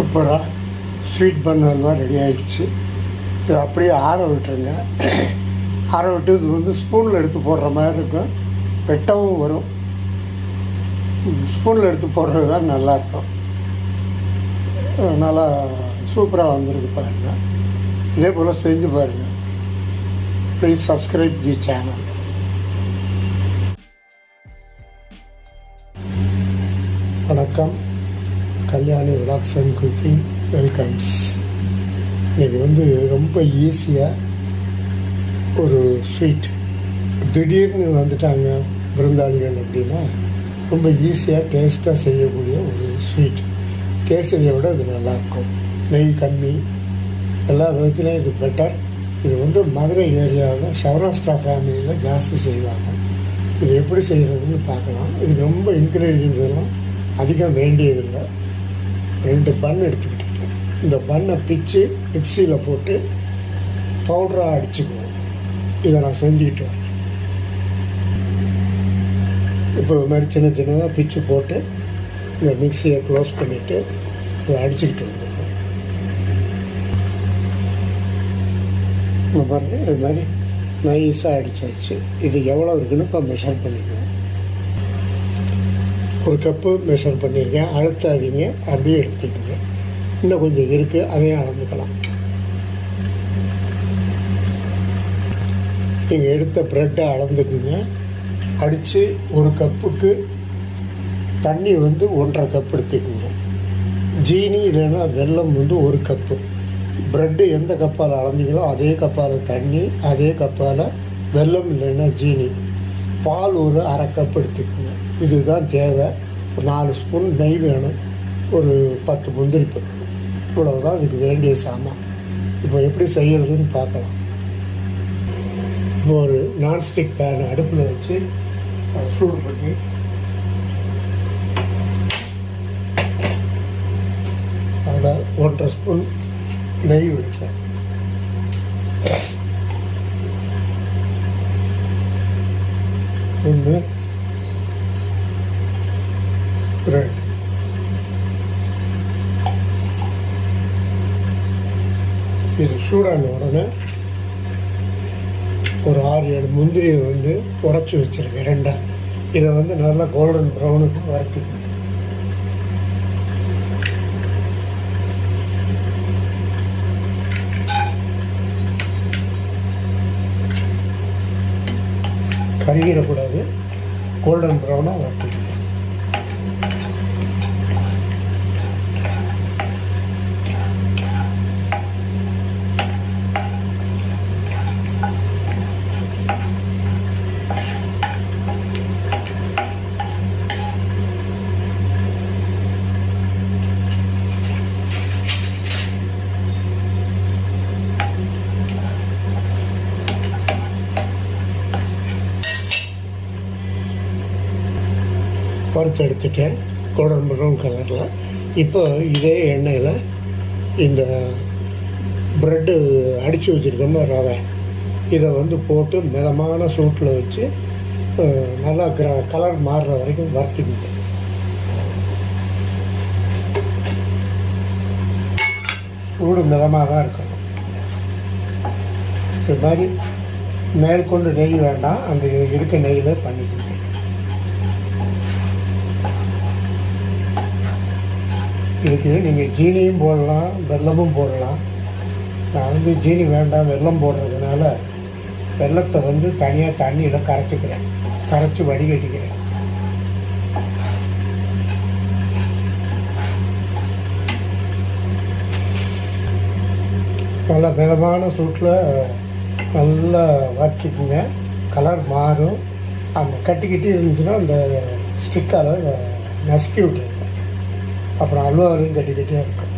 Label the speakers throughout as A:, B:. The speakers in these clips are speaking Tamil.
A: சூப்பராக ஸ்வீட் பன் அல்வா ரெடி ஆகிடுச்சு இது அப்படியே ஆற விட்டுருங்க. ஆற விட்டு இது வந்து ஸ்பூனில் எடுத்து போடுற மாதிரி இருக்கும். வெட்டவும் வரும். ஸ்பூனில் எடுத்து போடுறது தான் நல்லாயிருக்கும் நல்லா சூப்பராக வந்திருக்கு பாருங்கள் இதே போல் செஞ்சு பாருங்கள் ப்ளீஸ் சப்ஸ்கிரைப் தி சேனல் வணக்கம். Kalyani vlogs and cooking welcomes இன்னைக்கு வந்து ரொம்ப ஈஸியாக ஒரு ஸ்வீட் திடீர்னு வந்துட்டாங்க விருந்தாளிகள் அப்படின்னா ரொம்ப ஈஸியாக டேஸ்ட்டாக செய்யக்கூடிய ஒரு ஸ்வீட் கேசரியை விட இது நல்லாயிருக்கும். நெய் கம்மி எல்லா விதத்துலேயும் இது பெட்டர் இது வந்து மதுரை ஏரியாவில் சௌராஷ்டிரா ஃபேமிலியில் ஜாஸ்தி செய்வாங்க. இது எப்படி செய்கிறதுன்னு பார்க்கலாம். இது ரொம்ப இன்க்ரீடியன்ஸ் எல்லாம் அதிகம் வேண்டியதில்லை. ரெண்டு பன் எடுத்துக்கிட்டு இந்த பண்ணை பிச்சு மிக்சியில் போட்டு பவுடராக அடிச்சுக்குவோம் இதை நான் செஞ்சுக்கிட்டு வரேன். இப்போ இது மாதிரி சின்ன சின்னதாக பிச்சு போட்டு இந்த மிக்சியை க்ளோஸ் பண்ணிவிட்டு இதை அடிச்சுக்கிட்டு வந்துடுவோம் இங்க பாருங்க இது மாதிரி நைஸாக அடித்தாச்சு இது எவ்வளோ இருக்குன்னு இப்போ மெஷர் பண்ணிக்குவோம். ஒரு கப்பு மெஷர் பண்ணியிருக்கேன். அழுத்தாதீங்க அப்படியே எடுத்துக்கோங்க. இன்னும் கொஞ்சம் இருக்குது அதையும் அளந்துக்கலாம். நீங்கள் எடுத்த ப்ரெட்டை அளந்துக்குங்க. அடித்து ஒரு கப்புக்கு தண்ணி வந்து ஒன்றரை கப் எடுத்துக்கோங்க. ஜீனி இல்லைன்னா வெல்லம் வந்து ஒரு கப்பு. ப்ரெட்டு எந்த கப்பால் அளந்தீங்களோ அதே கப்பால் தண்ணி அதே கப்பால் வெல்லம் இல்லைன்னா ஜீனி. பால் ஒரு அரை கப் இதுதான் தேவை. ஒரு நாலு ஸ்பூன் நெய் வேணும். ஒரு பத்து முந்திரி பருப்பு. இவ்வளவுதான் இதுக்கு வேண்டிய சாமான். இப்போ எப்படி செய்யறதுன்னு பார்க்கலாம். இப்போ ஒரு நான்ஸ்டிக் பேன் அடுப்பில் வச்சு அதை சூடு பண்ணி அதில் ஒன்றரை ஸ்பூன் நெய் வச்சேன் ஒன்று. ரெண்டு. இது சூடான உடனே ஒரு ஆறு ஏழு முந்திரியை வந்து உடச்சி வச்சிருக்கேன் ரெண்டா. இதை வந்து நல்லா கோல்டன் ப்ரௌனுக்கு வறுத்துக்கணும். கருகிடக்கூடாது கோல்டன் ப்ரௌனாக வரட்டும் வறுத்து எடுத்துட்டேன் கோல்டன் ப்ரௌன் கலரில். இப்போ இதே எண்ணெயில் இந்த ப்ரெட்டு அடித்து வச்சுருக்கோமோ ரவை. இதை வந்து போட்டு மிதமான சூட்டில் வச்சு நல்லா கிர கலர் மாறுற வரைக்கும் வறுத்துக்கிட்டு சூடு மிதமாக தான் இருக்கணும் இது மாதிரி மேற்கொண்டு நெய் வேண்டாம். அந்த இருக்க நெய்யில் பண்ணிக்கணும் இதுக்கு நீங்கள் ஜீனியும் போடலாம் வெல்லமும் போடலாம். நான் வந்து ஜீனி வேண்டாம் வெல்லம் போடுறதுனால வெள்ளத்தை வந்து தனியாக தண்ணியில் கரைச்சிக்கிறேன். கரைச்சி வடிகட்டிக்கிறேன். நல்ல மிதமான சூட்டில் நல்லா வறுக்கிட்டுங்க கலர் மாறும். அந்த கட்டிக்கிட்டு இருந்துச்சுன்னா அந்த ஸ்டிக்கால் நசுக்கி விட்டுருங்க. அப்புறம் அல்வாரையும் கட்டிக்கிட்டே இருக்கும்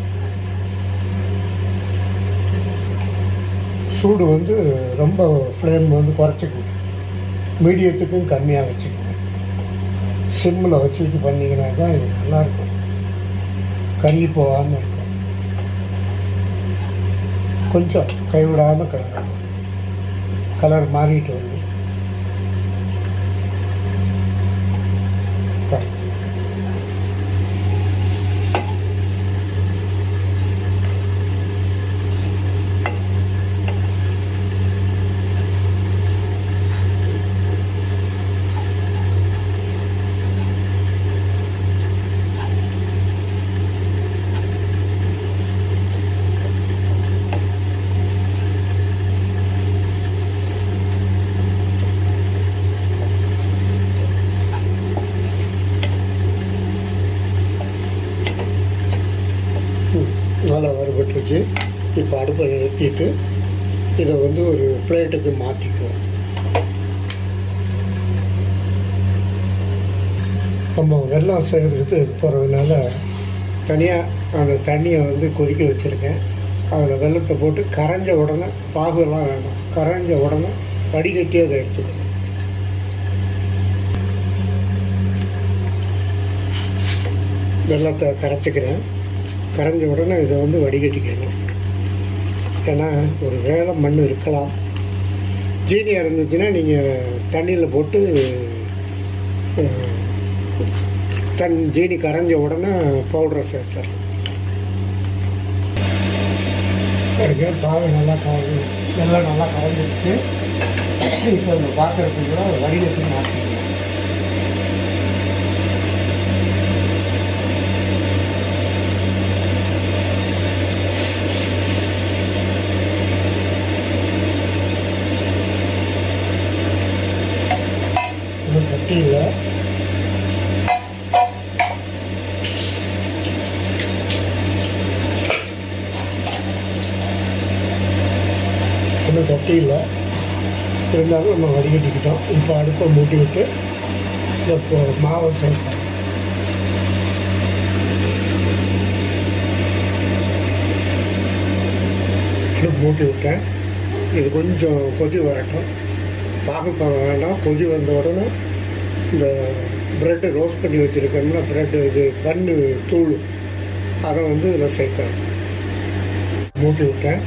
A: சூடு வந்து ரொம்ப ஃப்ளேம் வந்து குறைச்சிக்கணும் மீடியத்துக்கும் கம்மியாக வச்சுக்கணும் சிம்மில் வச்சு வச்சு பண்ணிங்கன்னா தான் இது நல்லாயிருக்கும் கறி போகாமல் இருக்கும். கொஞ்சம் கைவிடாமல் கலர் கலர் மாறிட்டு வந்து பாருங்க. இப்போ அடுப்பை இதை வந்து ஒரு பிளேட்டுக்கு மாற்றிக்குவோம் நம்ம வெள்ளம் செய்கிறதுக்கு போகிறதுனால தனியாக அந்த தண்ணியை வந்து கொதிக்க வச்சுருக்கேன். அதில் வெள்ளத்தை போட்டு கரைஞ்ச உடனே பாகுலாம் வேண்டாம். கரைஞ்ச உடனே வடிகட்டி அதை எடுத்துக்கணும். வெள்ளத்தை கரைச்சிக்கிறேன். கரைஞ்ச உடனே இதை வந்து வடிகட்டிக்கணும். ஏன்னா ஒரு வேலை மண் இருக்கலாம். ஜீனியாக இருந்துச்சுன்னா நீங்கள் தண்ணியில் போட்டு தன் ஜீனி கரைஞ்ச உடனே பவுடரை சேர்த்துடலாம். பாருங்க பாகு நல்லா கரைஞ்சி நல்லா நல்லா கரைஞ்சிருச்சு. இப்போ இந்த பாத்திரத்துக்கு கூட வடிகட்டி மாற்றிக்கலாம் இன்னும் கட்டி இல்லை இன்னும் கட்டி இல்லை இருந்தாலும் நம்ம வடிகட்டிக்கிட்டோம் இப்போ மூட்டி விட்டு இந்த மாவை சேர்ப்போம் மூட்டி விட்டேன். இது கொஞ்சம் கொதி வரட்டும். பாகுப்பாக வேண்டாம். கொதி வந்த உடனே இந்த ப்ரெட்டு ரோஸ்ட் பண்ணி வச்சுருக்கோம்னா ப்ரெட்டு இது பன்னு தூள். அதை வந்து இதில் சேர்க்கணும் மூட்டி விட்டேன்.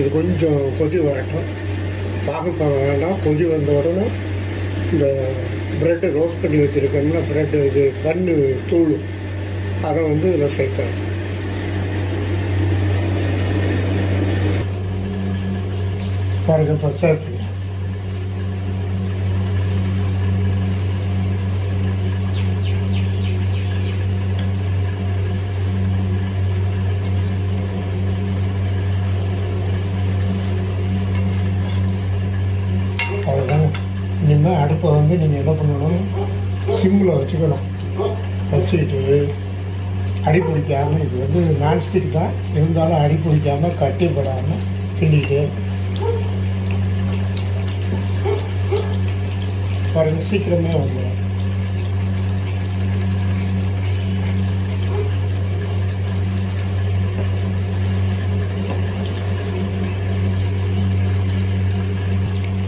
A: இது கொஞ்சம் கொதி வரட்டும். பாகுப்பாக வேண்டாம். கொதி வந்த உடனே இந்த ப்ரெட்டு ரோஸ்ட் பண்ணி வச்சுருக்கோம்னா ப்ரெட்டு இது பன்னு தூள். அதை வந்து இதில் சேர்க்கணும் பாருங்கள் இப்போ சேர்த்து இனிமேல் அடுப்பை வந்து நீங்கள் என்ன பண்ணணும்? சிம்மில் வச்சுக்கணும். வச்சுக்கிட்டு அடி பிடிக்காமல் இது வந்து நான்ஸ்டிக் தான். இருந்தாலும் அடி பிடிக்காமல் கட்டிப்படாமல் கிண்டிக்கிட்டே இருக்கணும். சீக்கிரமே வந்துடும்.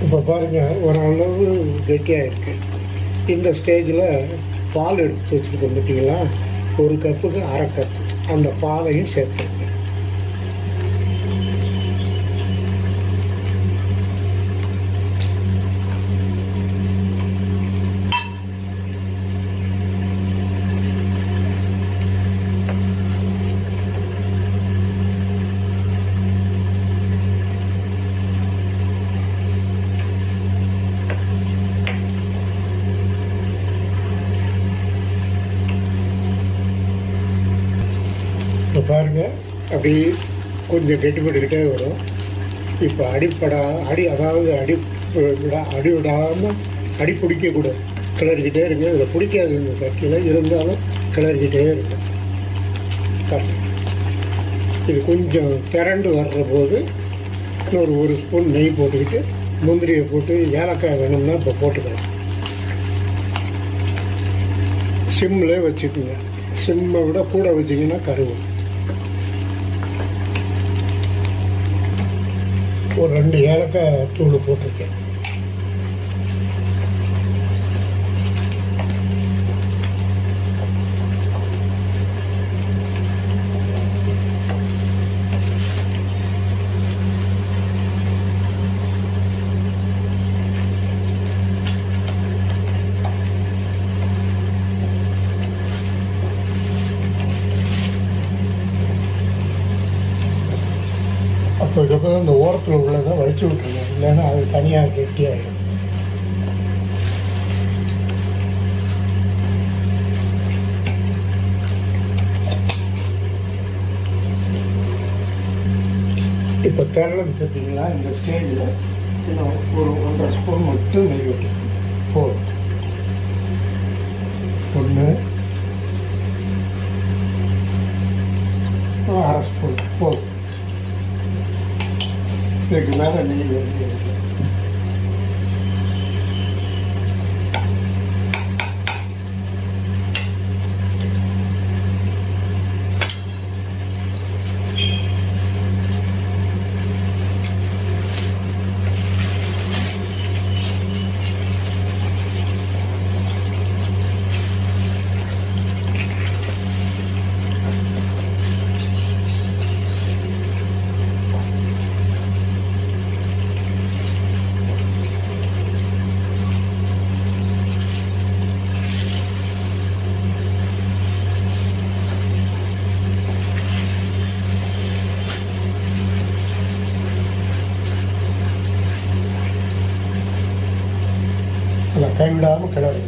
A: இப்போ பாருங்கள் ஓரளவு கெட்டியாக இருக்கு. இந்த ஸ்டேஜில் பால் எடுத்து வச்சுருக்கோம் பார்த்தீங்களா? ஒரு கப்புக்கு அரை கப் அந்த பாலையும் சேர்த்துருங்க இப்போ பாருங்க அப்படி கொஞ்சம் கெட்டுப்பட்டுக்கிட்டே வரும். இப்போ அடிப்படா அடி அதாவது அடி விடா அடி விடாமல் அடி பிடிக்கக்கூடாது. கிளறிக்கிட்டே இருக்கு அதில் பிடிக்காது இந்த சட்டியில். இருந்தாலும் கிளறிக்கிட்டே இருக்கும் கரெக்ட் இது கொஞ்சம் திரண்டு வர்ற போது இன்னொரு ஒரு ஸ்பூன் நெய் போட்டுக்கிட்டு முந்திரியை போட்டு ஏலக்காய் வேணும்னா இப்போ போட்டுக்கலாம். சிம்மில் வச்சுக்கோங்க. சிம்மை விட கூட வச்சிங்கன்னா கருவும் ஒரு ரெண்டு ஏலக்காய் தூள் போட்டிருக்கேன். அப்போ இதுக்கப்புறம் இந்த ஓரத்தில் உள்ளதை வலிச்சு விட்டுருங்க. இல்லைன்னா அது தனியாக கெட்டியாகிடும் இப்போ திரளது பார்த்தீங்களா இந்த ஸ்டேஜில் இன்னும் ஒரு ஒன்றரை ஸ்பூன் மட்டும் நெய் விட்டு போதும். ஒன்று அரை ஸ்பூன் போதும். இதுக்கு மேலே நெய் வேண்டியது நல்லா கைவிடாமல் கிளறு.